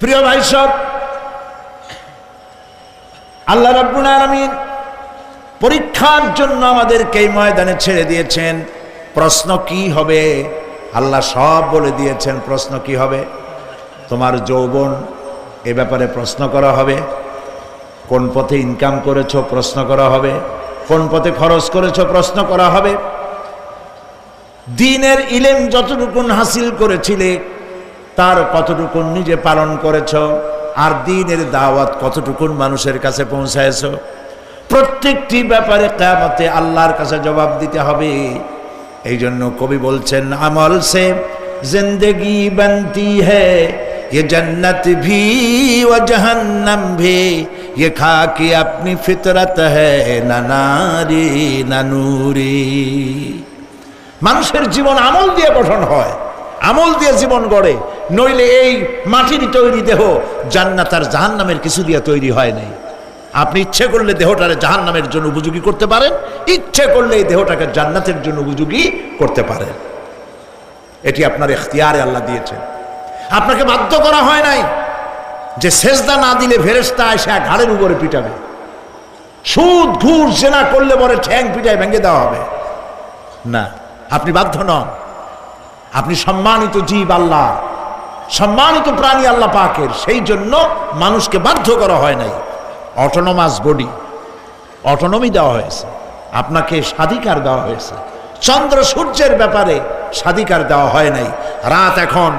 প্রিয় ভাই সব, আল্লাহ রাব্বুল পরীক্ষার জন্য আমাদেরকে এই ময়দানে ছেড়ে দিয়েছেন। প্রশ্ন কি হবে? আল্লাহ সব বলে দিয়েছেন, প্রশ্ন কি হবে? তোমার যৌবন, এ ব্যাপারে প্রশ্ন করা হবে। কোন পথে ইনকাম করেছ, প্রশ্ন করা হবে। কোন পথে খরচ করেছ, প্রশ্ন করা হবে। দিনের ইলেম যতটুকুন হাসিল করেছিলে তার কতটুকুন নিজে পালন করেছ আর দিনের দাওয়াত কতটুকুন মানুষের কাছে পৌঁছায়ছ প্রত্যেকটি ব্যাপারে কেয়ামতে আল্লাহর কাছে জবাব দিতে হবে এই জন্য কবি বলছেন আমল সে জিন্দগি बनती है ये जन्नत भी व जहन्नम भी ये खाकी अपनी फितरत है ना नारी ना नूरी মানুষের জীবন আমল দিয়ে গঠন হয় আমল দিয়ে জীবন গড়ে নইলে এই মাটির তৈরি দেহ জান্নাত আর জাহান নামের কিছু দিয়ে তৈরি হয় নাই। আপনি ইচ্ছে করলে দেহটারে জাহান নামের জন্য উপযোগী করতে পারেন, ইচ্ছে করলে এই দেহটাকে জান্নাতের জন্য উপযোগী করতে পারেন। এটি আপনার এখতিয়ারে আল্লাহ দিয়েছেন। আপনাকে বাধ্য করা হয় নাই যে সেজদা না দিলে ফেরেস্তা এসে ঘাড়ের উপরে পিটাবে। সুদ, ঘুষ, জেনা করলে পরে ঠ্যাং পিটায় ভেঙে দেওয়া হবে। না, আপনি বাধ্য নন। আপনি সম্মানিত জীব আল্লাহ। সম্মানিত প্রাণী আল্লাহ পাকের, সেই জন্য মানুষকে বাধ্য করা হয় নাই। অটোনোমাস বডি অটোনমি দেওয়া হয়েছে। আপনাকে স্বাধিকার দেওয়া হয়েছে। চন্দ্র সূর্যের ব্যাপারে স্বাধিকার দেওয়া হয় নাই। রাত এখন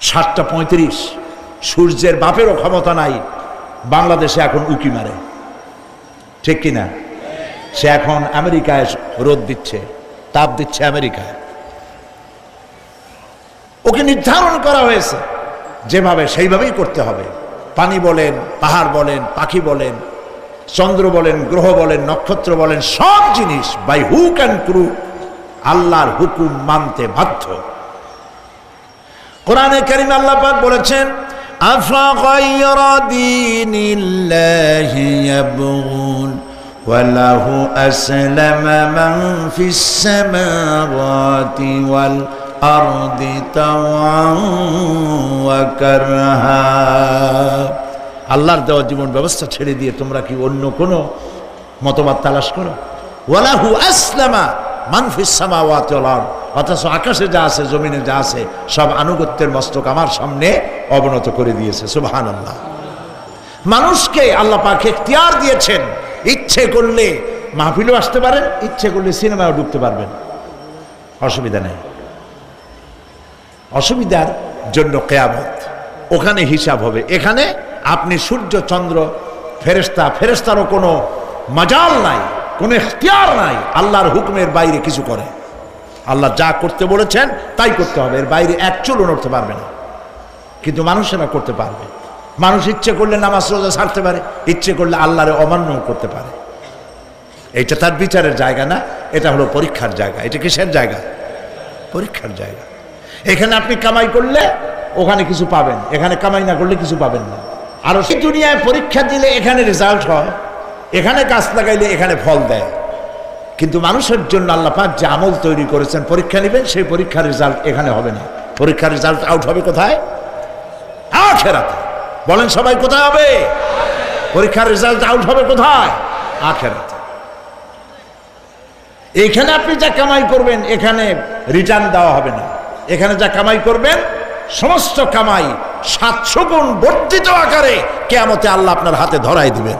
সাতটা পঁয়ত্রিশ। সূর্যের বাপেরও ক্ষমতা নাই। বাংলাদেশে এখন উকি মারে। ঠিক কিনা? সে এখন আমেরিকায় রোদ দিচ্ছে, তাপ দিচ্ছে আমেরিকায়। ওকে নির্ধারণ করা হয়েছে যেভাবে সেইভাবেই করতে হবে পানি বলেন পাহাড় বলেন পাখি বলেন চন্দ্র বলেন গ্রহ বলেন নক্ষত্র বলেন সব জিনিস বাই হুক অ্যান্ড ক্রু আল্লাহর হুকুম মানতে বাধ্য কোরআনে করিম আল্লাহ পাক বলেছেন আফাগাইর দীনিল্লাহি ইয়াবগুন وله أسلم من في السماوات والأرض طوعا وكرها আল্লাহর দেওয়া জীবন ব্যবস্থা ছেড়ে দিয়ে তোমরা কি অন্য কোনো মতবাদ তালাশ করো ওয়ালাহু আসলামা মানফিস সামাওয়াতি ওয়াল আরদ অথচ আকাশে যা আছে জমিনে যা আছে সব আনুগত্যের মস্তক আমার সামনে অবনত করে দিয়েছে সুবহানাল্লাহ মানুষকে আল্লাহ পাক এখতিয়ার দিয়েছেন ইচ্ছে করলে মাহফিলও আসতে পারেন ইচ্ছে করলে সিনেমাও ঢুকতে পারবেন অসুবিধা নেই অসুবিধার জন্য কেয়ামত। ওখানে হিসাব হবে। এখানে আপনি সূর্য, চন্দ্র ফেরেস্তা ফেরেস্তারও কোনো মজাল নাই, কোনো এখতিয়ার নাই। আল্লাহর হুকুমের বাইরে কিছু করে। আল্লাহ যা করতে বলেছেন তাই করতে হবে। এর বাইরে এক চুলও নড়তে পারবে না। কিন্তু মানুষেরা করতে পারবে। মানুষ ইচ্ছে করলে নামাজ রোজা ছাড়তে পারে, ইচ্ছে করলে আল্লাহরে অমান্য করতে পারে। এটা তার বিচারের জায়গা না, এটা হলো পরীক্ষার জায়গা। এটা কিসের জায়গা? পরীক্ষার জায়গা। এখানে আপনি কামাই করলে ওখানে কিছু পাবেন, এখানে কামাই না করলে কিছু পাবেন না। আর সেই দুনিয়ায় পরীক্ষা দিলে এখানে রেজাল্ট হয়, এখানে গাছ লাগাইলে এখানে ফল দেয়। কিন্তু মানুষের জন্য আল্লাহ পাক যে আমল তৈরি করেছেন, পরীক্ষা নেবেন, সেই পরীক্ষার রেজাল্ট এখানে হবে না। পরীক্ষার রেজাল্ট আউট হবে কোথায়? আখেরাতে। বলেন সবাই কোথায় হবে? পরীক্ষার রেজাল্ট আউট হবে কোথায়? আখেরাতে। এখানে আপনি যা কামাই করবেন, এখানে রিটার্ন দেওয়া হবে না। এখানে যা কামাই করবেন, সমস্ত কামাই সাতশো গুণ বর্ধিত আকারে কেয়ামতে আল্লাহ আপনার হাতে ধরাই দিবেন।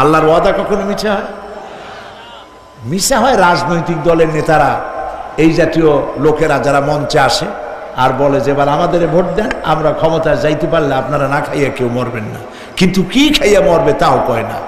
আল্লাহর ওয়াদা কখনো মিছা হয়? মিশা হয় রাজনৈতিক দলের নেতারা, এই জাতীয় লোকেরা যারা মঞ্চে আসে আর বলে যে, এবার আমাদের ভোট দেন, আমরা ক্ষমতায় যাইতে পারলে আপনারা না খাইয়া কেউ মরবেন না। কিন্তু কি খাইয়া মরবে তাও কয় না।